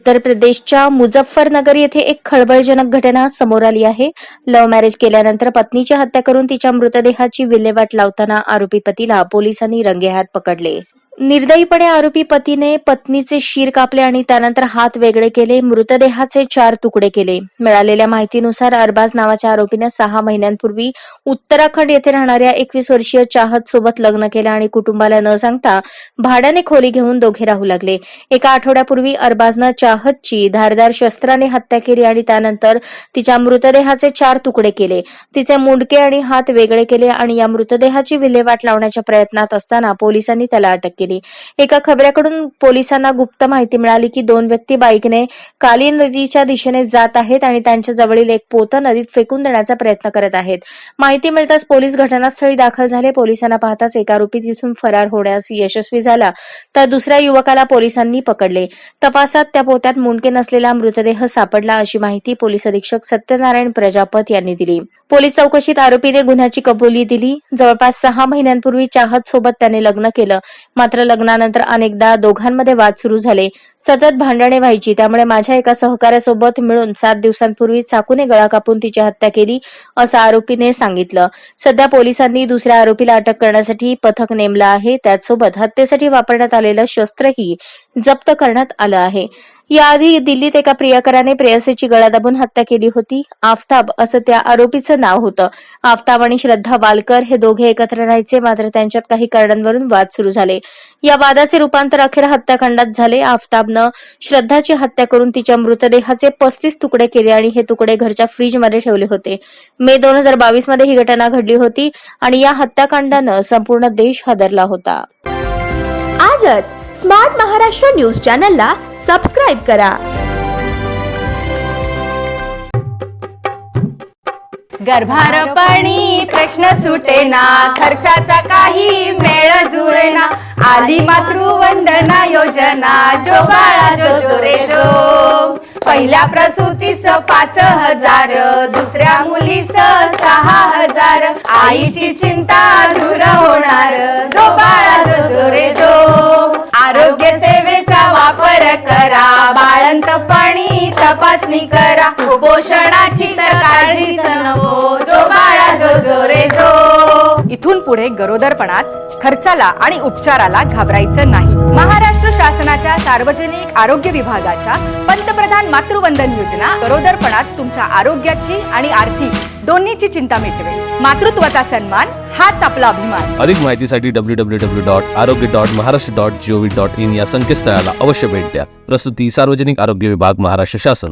उत्तर प्रदेशच्या मुझफ्फरनगर येथे एक खळबळजनक घटना समोर आली आहे. लव्ह मॅरेज केल्यानंतर पत्नीची हत्या करून तिच्या मृतदेहाची विल्हेवाट लावताना आरोपी पतीला पोलिसांनी रंगेहात पकडले. निर्दयीपणे आरोपी पतीने पत्नीचे शिर कापले आणि त्यानंतर हात वेगळे केले मृतदेहाचे चार तुकडे केले. मिळालेल्या माहितीनुसार अरबाज नावाच्या आरोपीने सहा महिन्यांपूर्वी उत्तराखंड येथे राहणाऱ्या एकवीस वर्षीय चाहत सोबत लग्न केलं आणि कुटुंबाला न सांगता भाड्याने खोली घेऊन दोघे राहू लागले. एका आठवड्यापूर्वी अरबाजनं चाहतची धारदार शस्त्राने हत्या केली आणि त्यानंतर तिच्या मृतदेहाचे चार तुकडे केले. तिचे मुंडके आणि हात वेगळे केले आणि या मृतदेहाची विल्हेवाट लावण्याच्या प्रयत्नात असताना पोलिसांनी त्याला अटक केली. एका खबऱ्याकडून पोलिसांना गुप्त माहिती मिळाली की दोन व्यक्ती बाईकने काली नदीच्या दिशेने जात आहेत आणि त्यांच्या जवळील एक पोतं नदीत फेकून देण्याचा प्रयत्न करत आहेत. माहिती मिळताच पोलीस घटनास्थळी दाखल झाले. पोलिसांना पाहताच एक आरोपी तिथून फरार होण्यास यशस्वी झाला तर दुसऱ्या युवकाला पोलिसांनी पकडले. तपासात त्या पोत्यात मुंडके नसलेला मृतदेह सापडला अशी माहिती पोलीस अधीक्षक सत्यनारायण प्रजापत यांनी दिली. पोलीस चौकशीत आरोपीने गुन्ह्याची कबुली दिली. जवळपास सहा महिन्यांपूर्वी चाहत सोबत त्याने लग्न केलं. मात्र लग्नानंतर अनेकदा दोघांमध्ये वाद सुरू झाले. सतत भांडणे व्हायची. त्यामुळे माझ्या एका सहकार्यासोबत मिळून सात दिवसांपूर्वी चाकूने गळा कापून तिची हत्या केली असं आरोपीने सांगितलं. सध्या पोलिसांनी दुसऱ्या आरोपीला अटक करण्यासाठी पथक नेमलं आहे. त्याचसोबत हत्येसाठी वापरण्यात आलेलं शस्त्रही जप्त करण्यात आलं आहे. याआधी दिल्लीत एका प्रियकराने प्रेयसीची गळा दाबून हत्या केली होती. आफताब असं त्या आरोपीचं नाव होतं. आफताब आणि श्रद्धा वालकर हे दोघे एकत्र राहायचे मात्र त्यांच्यात काही कारणांवरून वाद सुरू झाले. या वादाचे रूपांतर अखेर हत्याकांडात झाले. आफताबनं श्रद्धाची हत्या करून तिच्या मृतदेहाचे पस्तीस तुकडे केले आणि हे तुकडे घरच्या फ्रीजमध्ये ठेवले होते. मे दोन हजार बावीसमध्ये ही घटना घडली होती आणि या हत्याकांडानं संपूर्ण देश हादरला होता. आजच स्मार्ट महाराष्ट्र न्यूज चॅनलला सबस्क्राईब करा. गर्भारपणी प्रश्न सुटेना खर्चाचा काही मेळ जुळेना. आली मातृवंदना योजना जो बाळा जो जो रे जो. पहिल्या प्रसूतीस पाच हजार दुसऱ्या मुलीस सहा हजार. आईची चिंता दूर तपासणी करा. कुपोषणाची तर काळजीच नको. जो बाळा जो जो रे जो. इथून पुढे गरोदरपणात खर्चाला आणि उपचाराला घाबरायचं नाही. महाराष्ट्र शासनाच्या सार्वजनिक आरोग्य विभागाच्या पंतप्रधान मातृवंदन योजना गरोदरपणात तुमच्या आरोग्याची आणि आर्थिक दोन्हीची चिंता मिटवेल. मातृत्वाचा सन्मान हाच आपला अभिमान. अधिक माहितीसाठी W W W dot Arogya dot Maharashtra dot G O V dot in या संकेतस्थळाला अवश्य भेट द्या. प्रस्तुती सार्वजनिक आरोग्य विभाग महाराष्ट्र शासन.